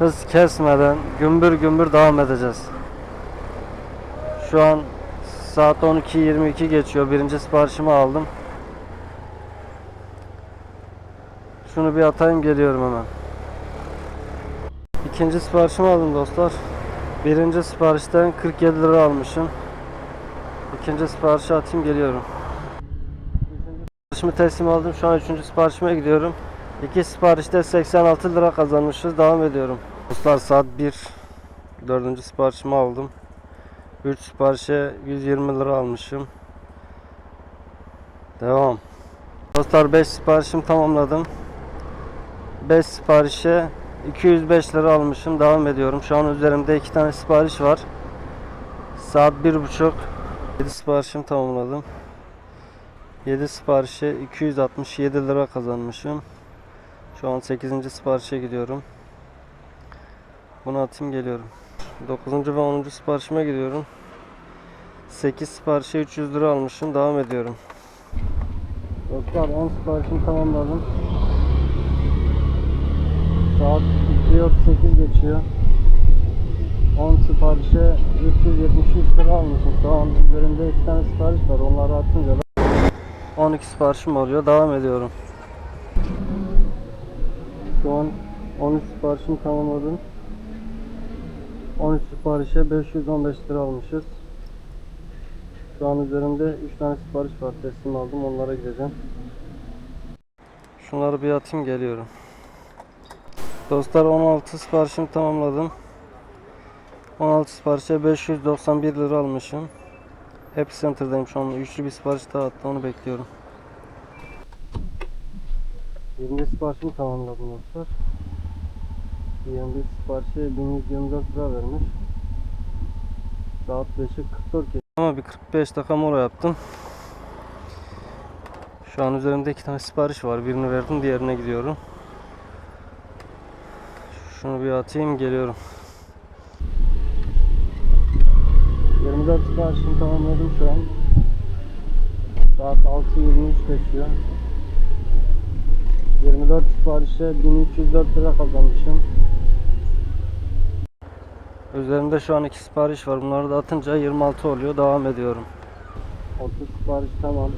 hız kesmeden gümbür gümbür devam edeceğiz. Şu an saat 12.22 geçiyor. Birinci siparişimi aldım. Şunu bir atayım geliyorum hemen. İkinci siparişimi aldım dostlar. Birinci siparişten 47 lira almışım. İkinci siparişi atayım geliyorum. Üçüncü siparişimi teslim aldım. Şu an üçüncü siparişime gidiyorum. İki siparişte 86 lira kazanmışız. Devam ediyorum. Dostlar saat 1. Dördüncü siparişimi aldım. 3 siparişe 120 lira almışım. Devam. Dostlar 5 siparişimi tamamladım. 5 siparişe 205 lira almışım. Devam ediyorum. Şu an üzerimde 2 tane sipariş var. Saat 1.30. 7 siparişimi tamamladım. 7 siparişe 267 lira kazanmışım. Şu an 8. siparişe gidiyorum. Bunu atayım geliyorum. 9. ve 10. siparişime gidiyorum. 8 siparişe 300 lira almışım. Devam ediyorum. Dostlar 10 siparişimi tamamladım. Saat 2.38 geçiyor. 10 siparişe 373 lira almışım. Şu an üzerimde 2 tane sipariş var. Onları atınca da 12 siparişim oluyor. Devam ediyorum. Şu an 13 siparişimi tamamladım. 13 siparişe 515 lira almışız. Şu an üzerimde 3 tane sipariş var. Teslim aldım. Onlara gideceğim. Şunları bir atayım geliyorum. Dostlar 16 siparişimi tamamladım. 16 siparişe 591 lira almışım. Happy Center'dayım şu an. Üçlü bir sipariş daha attı. Onu bekliyorum. 20 siparişimi tamamladım dostlar. 21 siparişe 1124 lira vermiş. Saat 5'i 44 geçti. Ama bir 45 dakika mola yaptım. Şu an üzerimde iki tane sipariş var. Birini verdim, diğerine gidiyorum. Şunu bir atayım, geliyorum. 24 siparişimi tamamladım şu an. Saat 6.23 geçiyor. 24 siparişe 1304 lira kazanmışım. Üzerimde şu an iki sipariş var. Bunları da atınca 26 oluyor. Devam ediyorum. 30 sipariş tamam.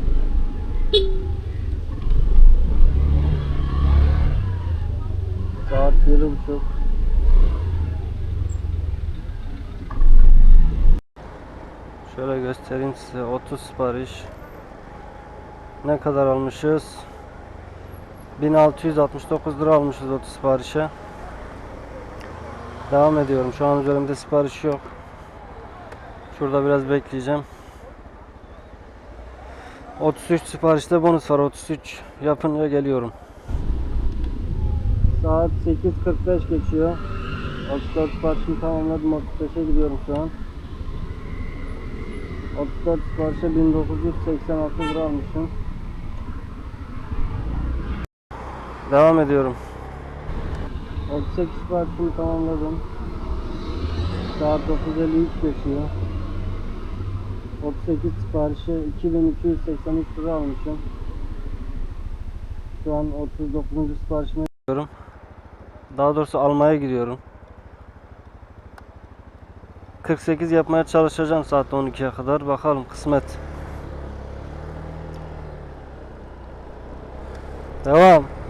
Saat 7.30. Şöyle göstereyim size. 30 sipariş. Ne kadar almışız? 1669 lira almışız 30 siparişe. Devam ediyorum. Şu an üzerimde sipariş yok. Şurada biraz bekleyeceğim. 33 siparişte bonus var. 33 yapınca geliyorum. Saat 8.45 geçiyor. 34 siparişimi tamamladım. 35'e gidiyorum şu an. 34 siparişe 1986 lira almışım. Devam ediyorum. 38 siparişimi tamamladım. Saat 9.53 geçiyor. 38 siparişe 2283 lira almışım. Şu an 39. siparişime gidiyorum. Daha doğrusu almaya gidiyorum. 48 yapmaya çalışacağım saat 12'ye kadar. Bakalım kısmet. Devam.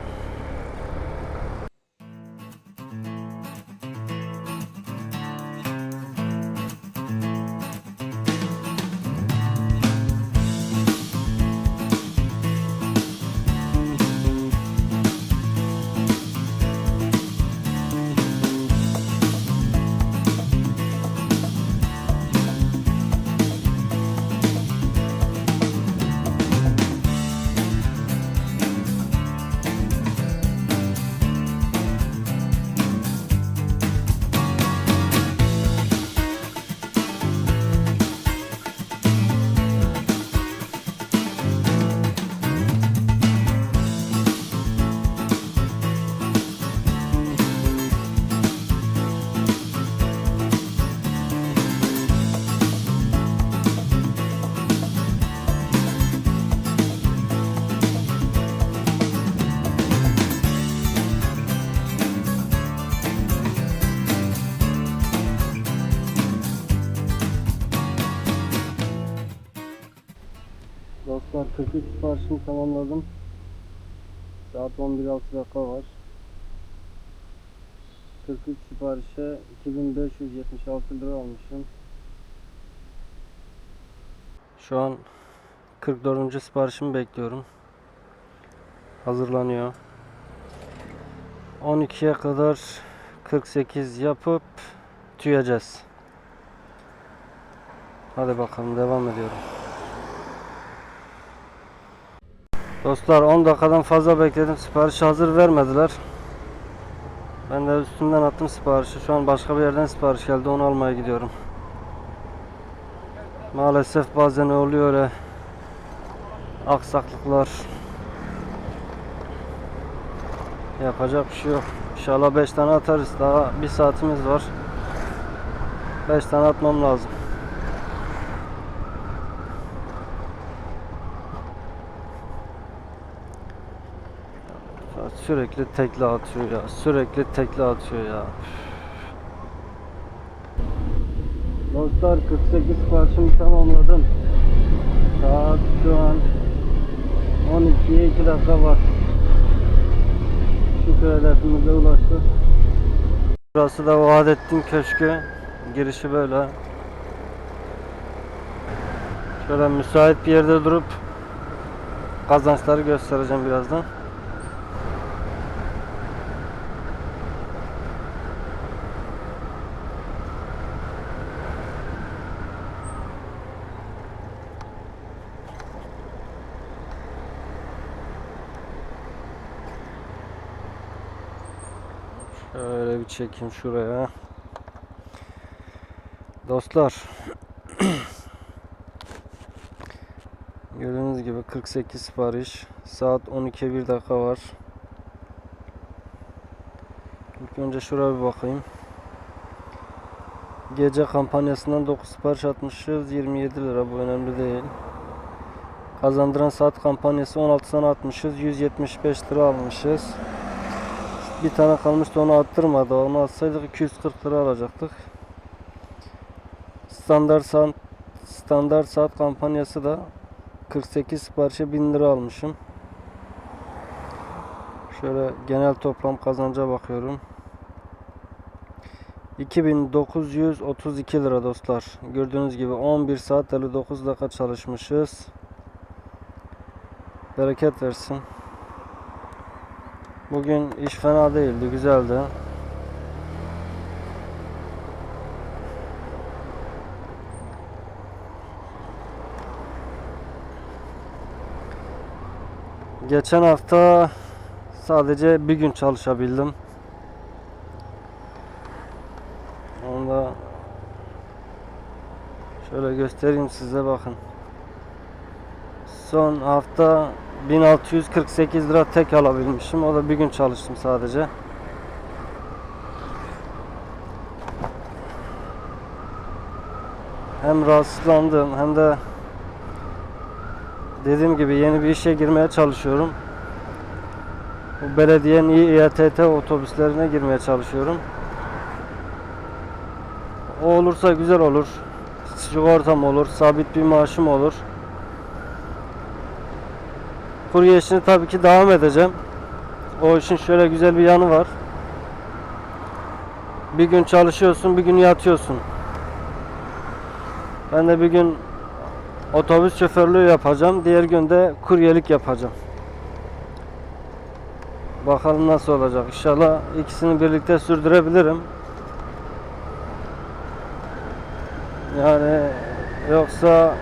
Dostlar 43 siparişimi tamamladım. Saat 11.06 dakika var. 43 siparişe 2576 lira almışım. Şu an 44. siparişimi bekliyorum. Hazırlanıyor. 12'ye kadar 48 yapıp tüyeceğiz. Hadi bakalım devam ediyorum. Dostlar 10 dakikadan fazla bekledim. Sipariş hazır vermediler. Ben de üstümden attım siparişi. Şu an başka bir yerden sipariş geldi. Onu almaya gidiyorum. Maalesef bazen oluyor öyle aksaklıklar. Yapacak bir şey yok. İnşallah 5 tane atarız. Daha bir saatimiz var. 5 tane atmam lazım. Ya Sürekli tekli atıyor ya. Sürekli tekli atıyor ya. Dostlar 48 siparişimi tamamladım. Saat şu an 12'ye 2 dakika var. Şükür hedefimize ulaştık. Burası da Vaadettin Köşkü. Girişi böyle. Şöyle müsait bir yerde durup kazançları göstereceğim birazdan. Şöyle bir çekeyim şuraya. Dostlar. Gördüğünüz gibi 48 sipariş. Saat 12'ye 1 dakika var. İlk önce şuraya bir bakayım. Gece kampanyasından 9 sipariş atmışız. 27 lira bu önemli değil. Kazandıran saat kampanyası 16 tane atmışız. 175 lira almışız. Bir tane kalmıştı onu attırmadı. Onu atsaydık 240 lira alacaktık. Standart saat standart saat kampanyası da 48 siparişe 1000 lira almışım. Şöyle genel toplam kazanca bakıyorum. 2932 lira dostlar. Gördüğünüz gibi 11 saat 59 dakika çalışmışız. Bereket versin. Bugün iş fena değildi, güzeldi. Geçen hafta sadece bir gün çalışabildim. Onu da şöyle göstereyim size bakın. Son hafta 1648 lira tek alabilmişim. O da bir gün çalıştım sadece. Hem rahatsızlandım hem de dediğim gibi yeni bir işe girmeye çalışıyorum. Bu belediyenin İETT otobüslerine girmeye çalışıyorum. O olursa güzel olur. Sigortam olur, sabit bir maaşım olur. Kurye işini tabii ki devam edeceğim. O işin şöyle güzel bir yanı var. Bir gün çalışıyorsun, bir gün yatıyorsun. Ben de bir gün otobüs şoförlüğü yapacağım. Diğer gün de kuryelik yapacağım. Bakalım nasıl olacak. İnşallah ikisini birlikte sürdürebilirim. Yani yoksa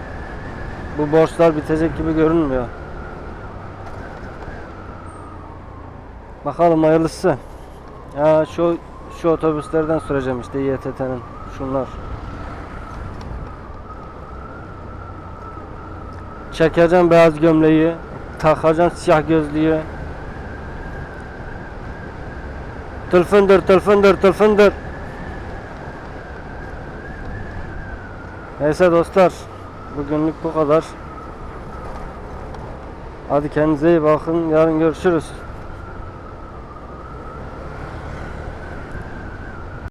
bu borçlar bitecek gibi görünmüyor. Bakalım hayırlısı. Ya şu şu otobüslerden süreceğim işte İETT'nin şunlar. Çekeceğim beyaz gömleği, takacağım siyah gözlüğü. Tılfındır, tılfındır, tılfındır. Neyse dostlar, bugünlük bu kadar. Hadi kendinize iyi bakın, yarın görüşürüz.